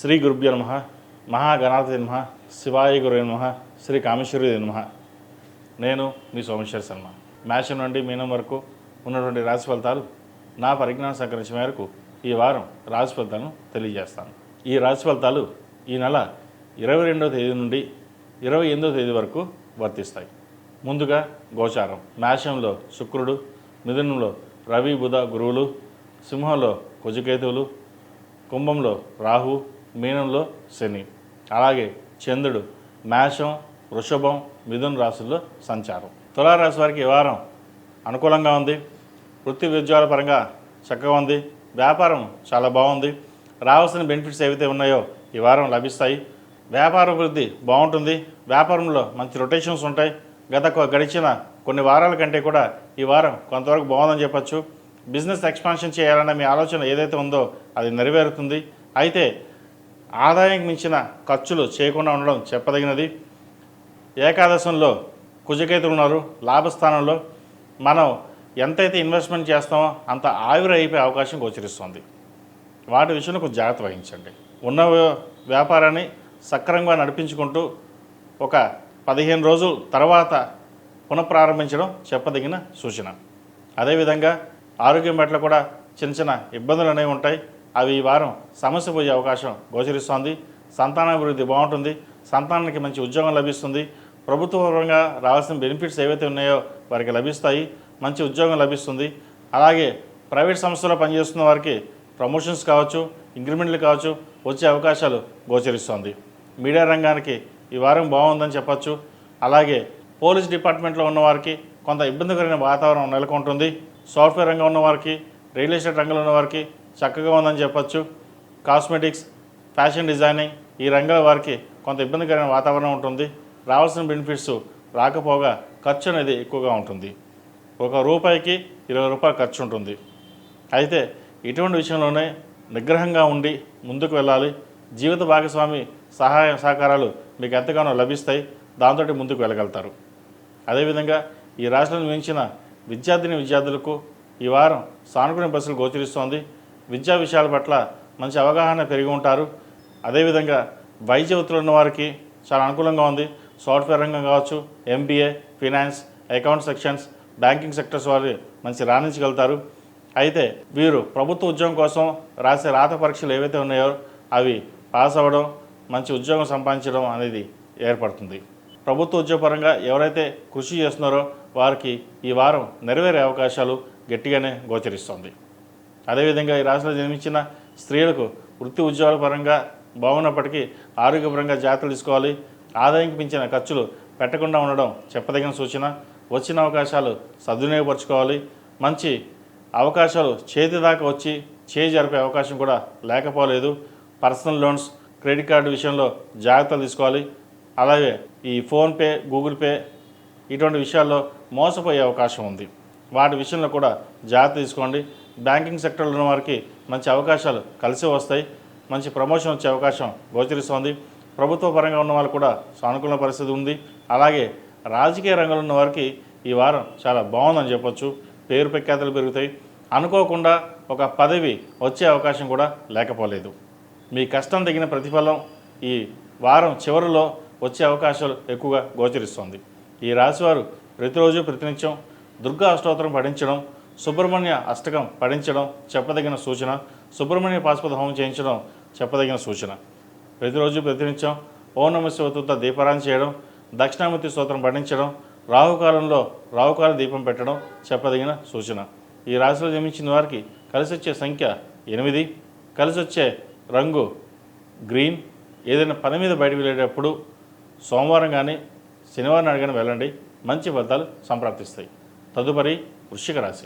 శ్రీ గురుభ్యో నమ మహాగణాధి నమ శివాయ గురు నమ శ్రీ కామేశ్వరి నమ. నేను మీ సోమేశ్వర శర్మ. మేషం నుండి మీనం వరకు ఉన్నటువంటి రాశి ఫలితాలు నా పరిజ్ఞానం సంకరించిన మేరకు ఈ వారం రాశి ఫలితాలను తెలియజేస్తాను. ఈ రాశి ఫలితాలు ఈ నెల ఇరవై రెండవ తేదీ నుండి ఇరవై ఎనిమిదవ తేదీ వరకు వర్తిస్తాయి. ముందుగా గోచారం. మేషంలో శుక్రుడు మిథునంలో రవి బుధ గురువులు సింహంలో కుజకేతువులు కుంభంలో రాహు మీనంలో శని అలాగే చంద్రుడు మేషం వృషభం మిథున రాశుల్లో సంచారం. తులారాశి వారికి ఈ వారం అనుకూలంగా ఉంది. వృత్తి ఉద్యోగాల పరంగా చక్కగా ఉంది. వ్యాపారం చాలా బాగుంది. రావాల్సిన బెనిఫిట్స్ ఏవైతే ఉన్నాయో ఈ వారం లభిస్తాయి. వ్యాపార అభివృద్ధి బాగుంటుంది. వ్యాపారంలో మంచి రొటేషన్స్ ఉంటాయి. గత గడిచిన కొన్ని వారాల కంటే కూడా ఈ వారం కొంతవరకు బాగుందని చెప్పొచ్చు. బిజినెస్ ఎక్స్పాన్షన్ చేయాలన్న మీ ఆలోచన ఏదైతే ఉందో అది నెరవేరుతుంది. అయితే ఆదాయం మించిన ఖర్చులు చేయకుండా ఉండడం చెప్పదగినది. ఏకాదశంలో కుజకేతులు ఉన్నారు. లాభస్థానంలో మనం ఎంతైతే ఇన్వెస్ట్మెంట్ చేస్తామో అంత ఆవిరి అయిపోయే అవకాశం గోచరిస్తుంది. వాటి విషయంలో కొంచెం జాగ్రత్త వహించండి. ఉన్న వ్యాపారాన్ని సక్రమంగా నడిపించుకుంటూ ఒక పదిహేను రోజుల తర్వాత పునఃప్రారంభించడం చెప్పదగిన సూచన. అదేవిధంగా ఆరోగ్యం పట్ల కూడా చిన్న చిన్న ఇబ్బందులు అనేవి ఉంటాయి. అవి ఈ వారం సమస్య పోయే అవకాశం గోచరిస్తోంది. సంతానాభివృద్ధి బాగుంటుంది. సంతానానికి మంచి ఉద్యోగం లభిస్తుంది. ప్రభుత్వపరంగా రావాల్సిన బెనిఫిట్స్ ఏవైతే ఉన్నాయో వారికి లభిస్తాయి. మంచి ఉద్యోగం లభిస్తుంది. అలాగే ప్రైవేట్ సంస్థలో పనిచేస్తున్న వారికి ప్రమోషన్స్ కావచ్చు ఇంక్రిమెంట్లు కావచ్చు వచ్చే అవకాశాలు గోచరిస్తోంది. మీడియా రంగానికి ఈ వారం బాగుందని చెప్పచ్చు. అలాగే పోలీస్ డిపార్ట్మెంట్లో ఉన్నవారికి కొంత ఇబ్బందికరమైన వాతావరణం నెలకొంటుంది. సాఫ్ట్వేర్ రంగం ఉన్న వారికి రియల్ ఎస్టేట్ రంగంలో ఉన్నవారికి చక్కగా ఉందని చెప్పచ్చు. కాస్మెటిక్స్ ఫ్యాషన్ డిజైనింగ్ ఈ రంగాల వారికి కొంత ఇబ్బందికరమైన వాతావరణం ఉంటుంది. రావాల్సిన బెనిఫిట్స్ రాకపోగా ఖర్చు అనేది ఎక్కువగా ఉంటుంది. ఒక రూపాయికి ఇరవై రూపాయలు ఖర్చు ఉంటుంది. అయితే ఇటువంటి విషయంలోనే నిగ్రహంగా ఉండి ముందుకు వెళ్ళాలి. జీవిత భాగస్వామి సహాయ సహకారాలు మీకు ఎంతగానో లభిస్తాయి. దాంతో ముందుకు వెళ్ళగలుగుతారు. అదేవిధంగా ఈ రాష్ట్రంలో మించిన విద్యార్థిని విద్యార్థులకు ఈ వారం సానుకూల బస్సులు గోచరిస్తోంది. విద్యా విషయాల పట్ల మంచి అవగాహన పెరిగి ఉంటారు. అదేవిధంగా వైద్య వృత్తులు ఉన్న వారికి చాలా అనుకూలంగా ఉంది. సాఫ్ట్వేర్ రంగం కావచ్చు MBA finance account sections banking sectors వారు మంచి రాణించగలుగుతారు. అయితే వీరు ప్రభుత్వ ఉద్యోగం కోసం రాసే రాత పరీక్షలు ఏవైతే ఉన్నాయో అవి పాస్ అవ్వడం మంచి ఉద్యోగం సంపాదించడం అనేది ఏర్పడుతుంది. ప్రభుత్వ ఉద్యోగపరంగా ఎవరైతే కృషి చేస్తున్నారో వారికి ఈ వారం నెరవేరే అవకాశాలు గట్టిగానే గోచరిస్తుంది. అదేవిధంగా ఈ రాశిలో జన్మించిన స్త్రీలకు వృత్తి ఉద్యోగాల పరంగా బాగున్నప్పటికీ ఆరోగ్యపరంగా జాగ్రత్తలు తీసుకోవాలి. ఆదాయం పెంచిన ఖర్చులు పెట్టకుండా ఉండడం చెప్పదగిన సూచన. వచ్చిన అవకాశాలు సద్వినియోగపరచుకోవాలి. మంచి అవకాశాలు చేతి దాకా వచ్చి చేయి జరిపే అవకాశం కూడా లేకపోలేదు. పర్సనల్ లోన్స్ క్రెడిట్ కార్డు విషయంలో జాగ్రత్తలు తీసుకోవాలి. అలాగే ఈ ఫోన్పే గూగుల్ పే ఇటువంటి విషయాల్లో మోసపోయే అవకాశం ఉంది. వాటి విషయంలో కూడా జాగ్రత్త తీసుకోండి. బ్యాంకింగ్ సెక్టర్లో ఉన్న వారికి మంచి అవకాశాలు కలిసి వస్తాయి. మంచి ప్రమోషన్ వచ్చే అవకాశం గోచరిస్తోంది. ప్రభుత్వ పరంగా ఉన్న వాళ్ళు కూడా సానుకూల పరిస్థితి ఉంది. అలాగే రాజకీయ రంగంలో ఉన్న వారికి ఈ వారం చాలా బాగుందని చెప్పొచ్చు. పేరు ప్రఖ్యాతలు పెరుగుతాయి. అనుకోకుండా ఒక పదవి వచ్చే అవకాశం కూడా లేకపోలేదు. మీ కష్టం తగిన ప్రతిఫలం ఈ వారం చివరిలో వచ్చే అవకాశాలు ఎక్కువగా గోచరిస్తోంది. ఈ రాశివారు ప్రతిరోజు ప్రతినిత్యం దుర్గా అష్టోత్తరం పఠించడం సుబ్రహ్మణ్య అష్టకం పఠించడం చెప్పదగిన సూచన సుబ్రహ్మణ్య పాశుపత హోమం చేయించడం చెప్పదగిన సూచన. ప్రతిరోజు ప్రతినిత్యం ఓం శివతుత దీపారాయణ చేయడం దక్షిణామూర్తి స్తోత్రం పఠించడం రాహుకాలంలో రాహుకాల దీపం పెట్టడం చెప్పదగిన సూచన. ఈ రాశిలో జన్మించిన వారికి కలిసి వచ్చే సంఖ్య ఎనిమిది. కలిసి వచ్చే రంగు గ్రీన్. ఏదైనా పని మీద బయటకు వెళ్ళేటప్పుడు సోమవారం కానీ శనివారం నాడు కానీ వెళ్ళండి. మంచి ఫలితాలు సంప్రాప్తిస్తాయి. తదుపరి వృశ్చిక రాశి.